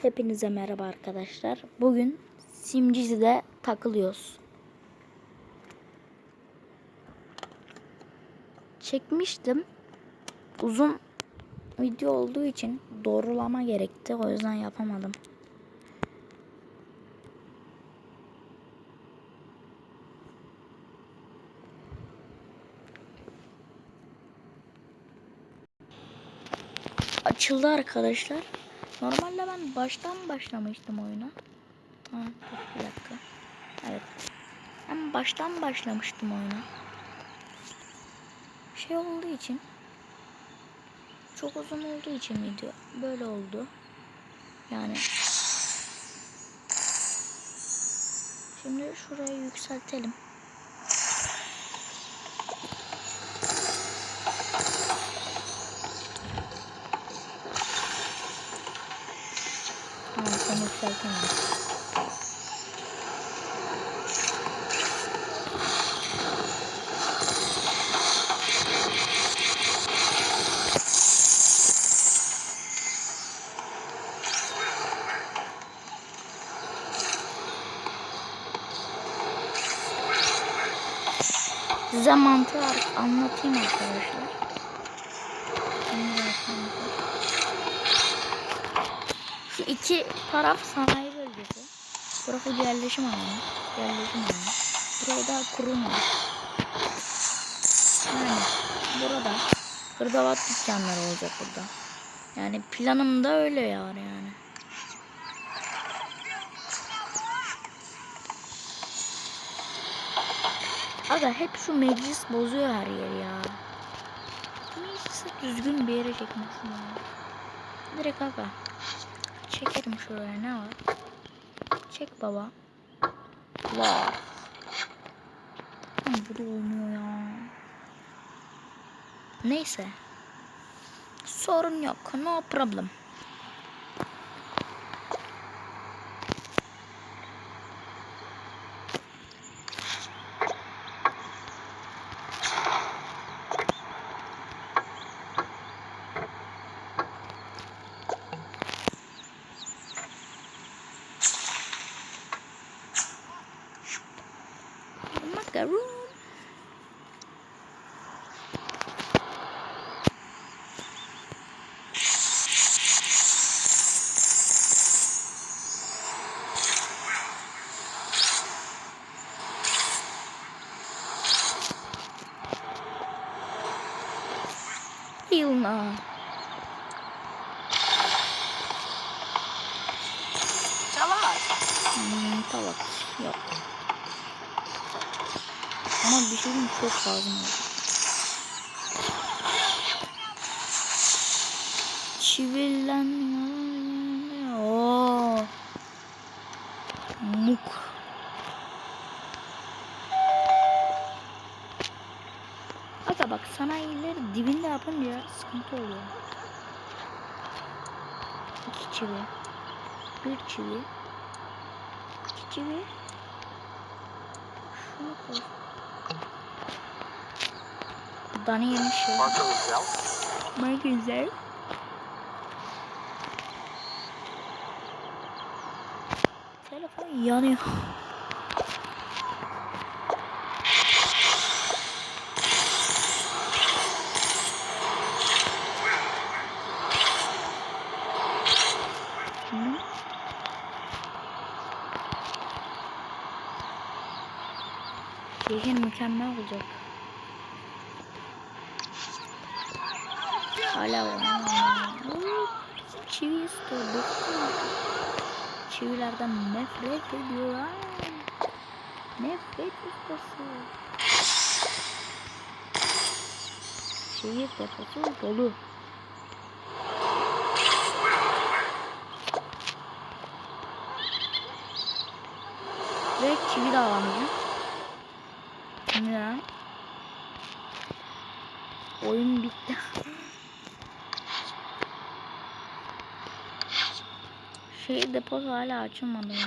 Hepinize merhaba arkadaşlar. Bugün Simcisi'de takılıyoruz. Çekmiştim. Uzun video olduğu için doğrulama gerekti. O yüzden yapamadım. Açıldı arkadaşlar. Normalde ben baştan başlamıştım oyuna. Ha, bir dakika. Evet. Ben baştan başlamıştım oyuna. Şey olduğu için çok uzun olduğu için video böyle oldu. Yani Şimdi şurayı yükseltelim. Sen yükseltemem. Size mantığı anlatayım arkadaşlar. Şu iki taraf sanayi bölgesi. Burası yerleşim alanı. Yerleşim alanı. Buraya da kurum. Yani burada hırdavat dükkanları olacak burada. Yani planımda öyle ya yani. Aga hep şu meclis bozuyor her yeri ya. Meclisi düzgün bir yere çekmesin ya. Direkt aga. Çekerim şuraya ne var? Çek baba. Ama bu da olmuyor ya. Neyse. Sorun yok. No problem. Tamam. Yok. Ama bir şey diyeyim mi? çok lazım oldu. Muk. Aga bak sanayileri dibinde yapınca sıkıntı oluyor. İki çivi. Bir çivi. Çivi. Şunu koy. Dani yemiş ya. Marco güzel. Telefon yanıyor. Şehir mükemmel olacak. Hala. Çivi istiyor. Çivilerden nefret ediyorum. Nefret ustası. Şehir deposu dolu. Ve çivi de alamayacağım. Ya. Oyun bitti. Şey deposu hala açılmadı ya.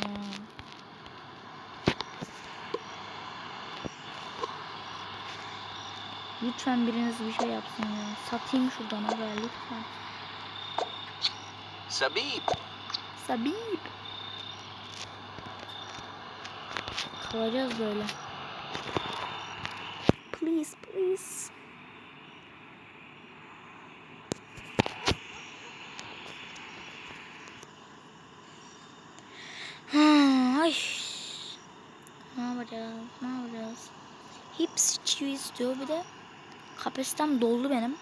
Lütfen biriniz bir şey yapsın ya. Satayım şuradan aga lütfen. Sabib. Sabib. Kalacağız böyle. Please, please. Ha, Ay. Ne yapacağız? Ne yapacağız? Hepsi çivi istiyor. Bir de kapasitem doldu benim.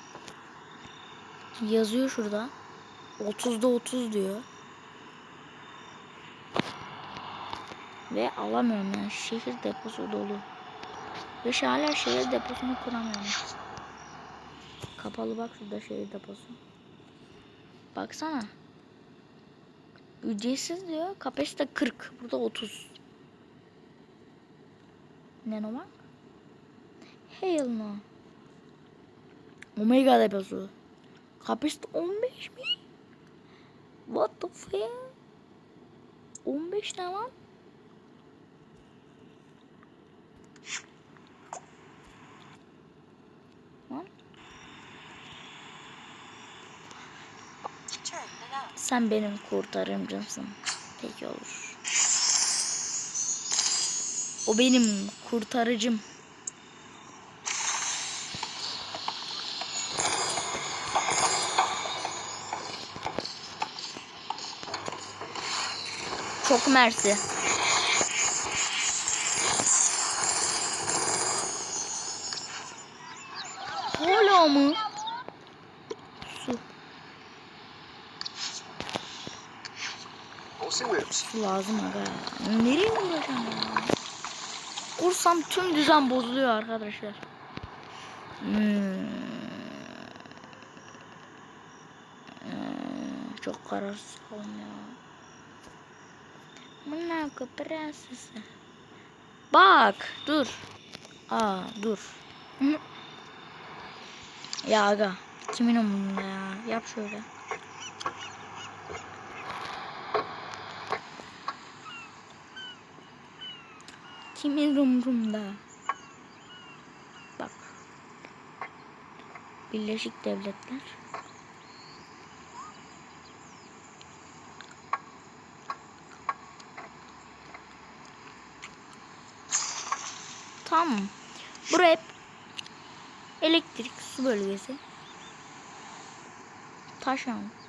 Yazıyor şurada. 30'da 30 diyor. Ve alamıyorum yani. Şehir deposu dolu. Ve hala şehir deposunu kuramıyorum. Kapalı bak şurada şehir deposu. Baksana. Ücretsiz diyor. Kapasite 40. Burada 30. Ne normal? Hell no. Omega deposu. Kapasite 15 mi? What the fuck? 15 ne lan? Lan sen benim kurtarımcımsın. Peki olur. O benim kurtarıcım. Çok mersi. Hala mı? Su lazım aga. Nereye vuracağım ya? Vursam tüm düzen bozuluyor arkadaşlar. Hmm, Çok kararsız kaldım ya. Monaco prensesi. Bak dur. Aa dur. Hı. ya aga. Kimin umurunda ya? Yap şöyle. Kimin umurumda? Bak. Birleşik Devletler. Tamam. Buraya hep elektrik su bölgesi. Taşan.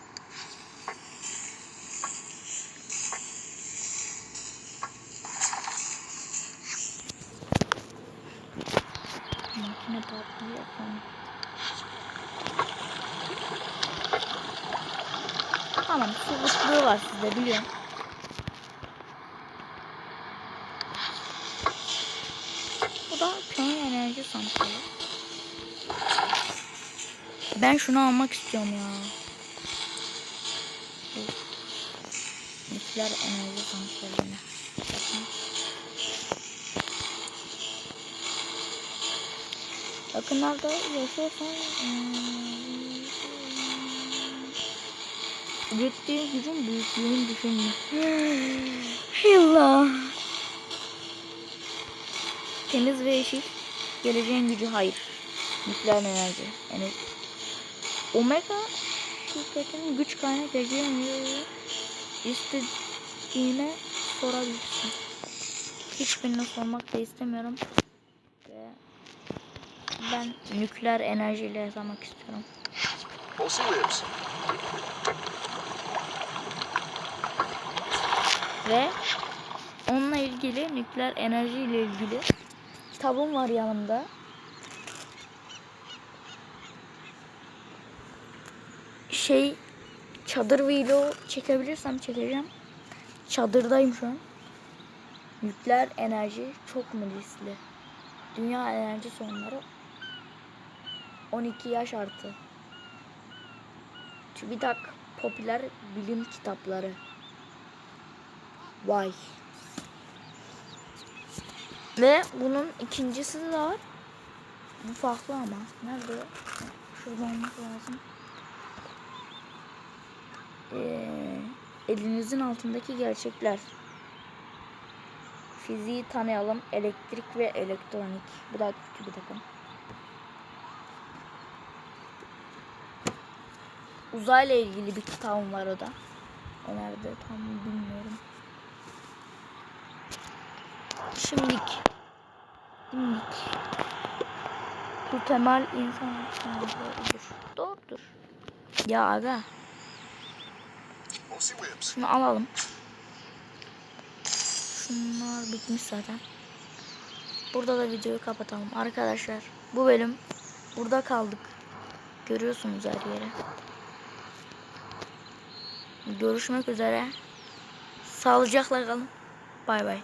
Patlıyor falan. Tamam su ıslığı var sizde biliyorum. Bu da kömür enerji santrali. Ben şunu almak istiyorum ya. Nükleer enerji santraline. Bakın. Yakınlarda yaşıyorsan ürettiğin gücün büyüklüğünü düşünme. Yallah. Temiz ve yeşil. Geleceğin gücü hayır. Nükleer enerji. Yani Omega şirketinin güç kaynağı geleceğin istediğine sorabilirsin. Hiçbirini sormak da istemiyorum. Ben nükleer enerjiyle yaşamak istiyorum. Ve onunla ilgili nükleer enerji ile ilgili kitabım var yanımda. Şey çadır video çekebilirsem çekeceğim. Çadırdayım şu an. Nükleer enerji çok mu riskli? Dünya enerji sorunları 12 yaş artı. TÜBİTAK popüler bilim kitapları. Vay. Ve bunun ikincisi de var. Bu farklı ama. Nerede? Şurada olması lazım. Ee, elinizin altındaki gerçekler. Fiziği tanıyalım. Elektrik ve elektronik. Bu da bir takım. Uzayla ilgili bir kitabım var o da. Nerede tam bilmiyorum. Şimdilik. Şimdilik. Bu temel insan haklarıdır. Doğrudur. Ya aga şunu alalım. Şunlar bitmiş zaten. Burada da videoyu kapatalım. Arkadaşlar bu bölüm burada kaldık. Görüyorsunuz her yeri. Görüşmek üzere. Sağlıcakla kalın. Bay bay.